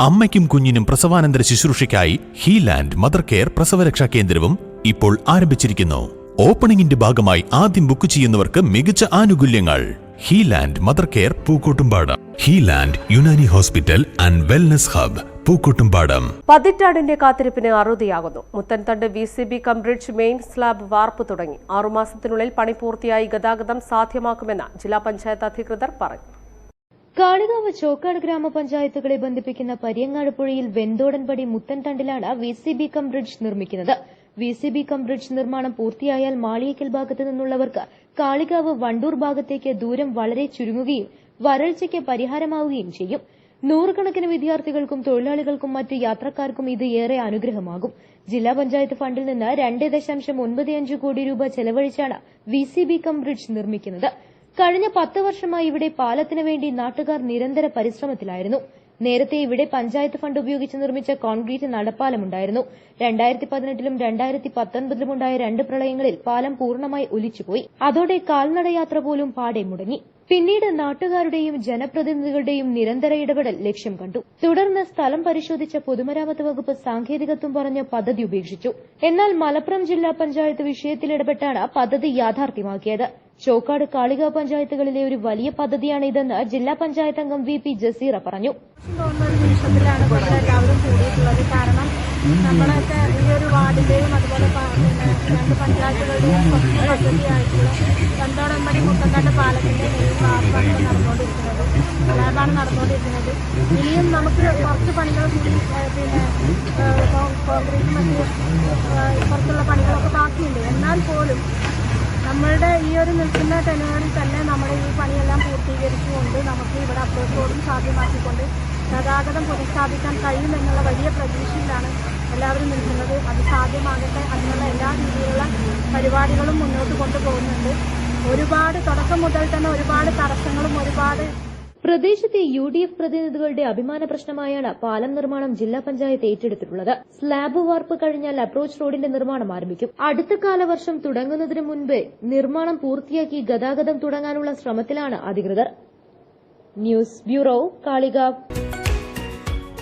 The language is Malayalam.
അമ്മയ്ക്കും കുഞ്ഞിനും പ്രസവാനന്തര ശുശ്രൂഷയ്ക്കായി ഹീലാൻഡ് മദർ കെയർ പ്രസവരക്ഷാ കേന്ദ്രവും ഇപ്പോൾ ആരംഭിച്ചിരിക്കുന്നു. ഓപ്പണിംഗിന്റെ ഭാഗമായി ആദ്യം ബുക്ക് ചെയ്യുന്നവർക്ക് മികച്ച ആനുകൂല്യങ്ങൾ. Healand mother care Pookkottumpadam. Healand Unani hospital and wellness hub Pookkottumpadam. പതിറ്റാടിന്റെ കാത്തിരിപ്പിന് അറുതിയാകുന്നു. Muthanthand V C B cum bridge main slab വാർപ്പ് തുടങ്ങി. ആറുമാസത്തിനുള്ളിൽ പണി പൂർത്തിയായി ഗതാഗതം സാധ്യമാക്കുമെന്ന് ജില്ലാ പഞ്ചായത്ത് അധികൃതർ പറഞ്ഞു. കാളികാവ് ചോക്കാട് ഗ്രാമപഞ്ചായത്തുകളെ ബന്ധിപ്പിക്കുന്ന പരിയങ്ങാട് പുഴയിൽ Venthodanpadi Muthan തണ്ടിലാണ് V C B cum bridge നിർമ്മിക്കുന്നത്. V C B cum bridge നിർമ്മാണം പൂർത്തിയായാൽ മാളിയേക്കൽ ഭാഗത്തു നിന്നുള്ളവർക്ക് കാളികാവ് വണ്ടൂർ ഭാഗത്തേക്ക് ദൂരം വളരെ ചുരുങ്ങുകയും വരൾച്ചയ്ക്ക് പരിഹാരമാവുകയും ചെയ്യും. നൂറുകണക്കിന് വിദ്യാർത്ഥികൾക്കും തൊഴിലാളികൾക്കും മറ്റ് യാത്രക്കാർക്കും ഇത് ഏറെ അനുഗ്രഹമാകും. ജില്ലാ പഞ്ചായത്ത് ഫണ്ടിൽ നിന്ന് രണ്ട് ദശാംശം ഒൻപത് അഞ്ച് കോടി രൂപ ചെലവഴിച്ചാണ് V C B cum bridge നിർമ്മിക്കുന്നത്. കഴിഞ്ഞ പത്ത് വർഷമായി ഇവിടെ പാലത്തിന് വേണ്ടി നാട്ടുകാർ നിരന്തര പരിശ്രമത്തിലായിരുന്നു. നേരത്തെ ഇവിടെ പഞ്ചായത്ത് ഫണ്ട് ഉപയോഗിച്ച് നിർമ്മിച്ച കോൺക്രീറ്റ് നടപ്പാലമുണ്ടായിരുന്നു. രണ്ടായിരത്തി പതിനെട്ടിലും രണ്ടായിരത്തി പത്തൊൻപതിലും ഉണ്ടായ രണ്ട് പ്രളയങ്ങളിൽ പാലം പൂർണമായി ഒലിച്ചുപോയി. അതോടെ കാൽനടയാത്ര പോലും പാടെ മുടങ്ങി. പിന്നീട് നാട്ടുകാരുടെയും ജനപ്രതിനിധികളുടെയും നിരന്തര ഇടപെടൽ ലക്ഷ്യം കണ്ടു. തുടർന്ന് സ്ഥലം പരിശോധിച്ച പൊതുമരാമത്ത് വകുപ്പ് സാങ്കേതികത്വം പറഞ്ഞ് പദ്ധതി ഉപേക്ഷിച്ചു. എന്നാൽ മലപ്പുറം ജില്ലാ പഞ്ചായത്ത് വിഷയത്തിൽ ഇടപെട്ടാണ് പദ്ധതി യാഥാർത്ഥ്യമാക്കിയത്. ചോക്കാട് കാളിക പഞ്ചായത്തുകളിലെ ഒരു വലിയ പദ്ധതിയാണ് ഇതെന്ന് ജില്ലാ പഞ്ചായത്ത് അംഗം വി പി ജസീറ പറഞ്ഞു. നമ്മളൊക്കെ ഈ ഒരു വാർഡിന്റെയും അതുപോലെ രണ്ട് പഞ്ചായത്തുകളുടെയും സ്വപ്ന പദ്ധതിയായിട്ടുള്ള രണ്ടോടമ്പടി മുത്തക്കാട്ട് പാലത്തിന്റെ വാർപ്പാണ് നടന്നുകൊണ്ടിരിക്കുന്നത് ലാബാണ് നടന്നുകൊണ്ടിരിക്കുന്നത് നമുക്ക് കുറച്ച് പണികൾ കൂടി പിന്നെ കോൺക്രീറ്റ് മറ്റ് ഏഹ്, പണികളൊക്കെ ബാക്കിയുണ്ട് എന്നാൽ പോലും നമ്മളുടെ ഈ ഒരു നിൽക്കുന്ന ടെനുവറിൽ തന്നെ നമ്മുടെ ഈ പണിയെല്ലാം പൂർത്തീകരിച്ചുകൊണ്ട് നമുക്ക് ഇവിടെ അപ്രോച്ച് റോഡും സാധ്യമാക്കിക്കൊണ്ട് ഗതാഗതം പുനഃസ്ഥാപിക്കാൻ കഴിയുമെന്നുള്ള വലിയ പ്രതീക്ഷയിലാണ് എല്ലാവരും നിൽക്കുന്നത് അത് സാധ്യമാകട്ടെ അതിനുള്ള എല്ലാ രീതിയിലുള്ള പരിപാടികളും മുന്നോട്ട് കൊണ്ടുപോകുന്നുണ്ട്. ഒരുപാട് തുടക്കം മുതൽ തന്നെ ഒരുപാട് തടസ്സങ്ങളും ഒരുപാട് പ്രദേശത്തെ യു ഡി എഫ് പ്രതിനിധികളുടെ അഭിമാന പ്രശ്നമായാണ് പാലം നിർമ്മാണം ജില്ലാ പഞ്ചായത്ത് ഏറ്റെടുത്തിട്ടുള്ളത്. സ്ലാബ് വാർപ്പ് കഴിഞ്ഞാൽ അപ്രോച്ച് റോഡിന്റെ നിർമ്മാണം ആരംഭിക്കും. അടുത്ത കാലവർഷം തുടങ്ങുന്നതിന് മുൻപ് നിർമ്മാണം പൂർത്തിയാക്കി ഗതാഗതം തുടങ്ങാനുള്ള ശ്രമത്തിലാണ് അധികൃതർ. News bureau Kalikavu.